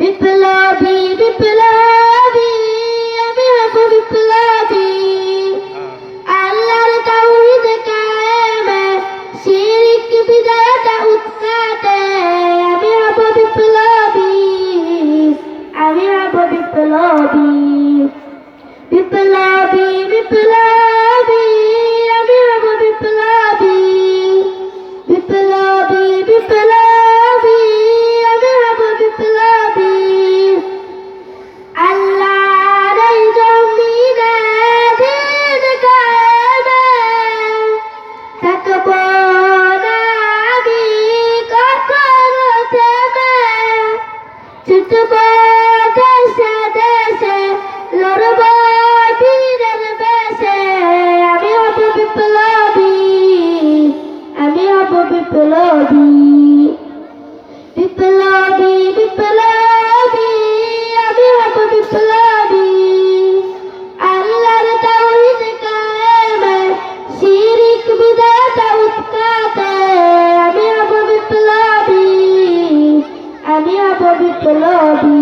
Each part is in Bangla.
Biplabi, Biplabi, Biplabi, আমি হব বিপ্লবী। আল্লাহর তাওহীদ কায়েমে শিরক বিদায়টা উৎখাতে আমি হব বিপ্লবী। আমি হব বিপ্লবী। ইসলাম বিপ্লবী বিপ্লবী আমি হব বিপ্লবী। আল্লাহর তাওহীদ কায়েমে শিরিক, বিদাত, উৎখাতে। আমি হব বিপ্লবী, আমি হব বিপ্লবী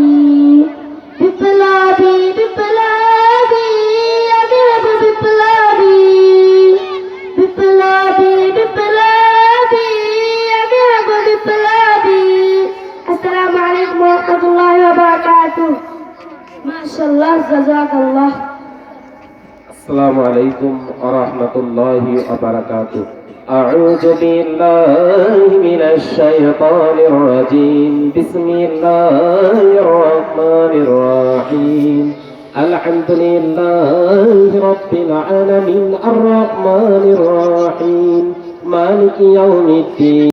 বারাকাতুহু মাশাআল্লাহ জাযাকাল্লাহ السلام عليكم ورحمة الله وبركاته أعوذ بالله من الشيطان الرجيم بسم الله الرحمن الرحيم الحمد لله رب العالمين الرحمن الرحيم مالك يوم الدين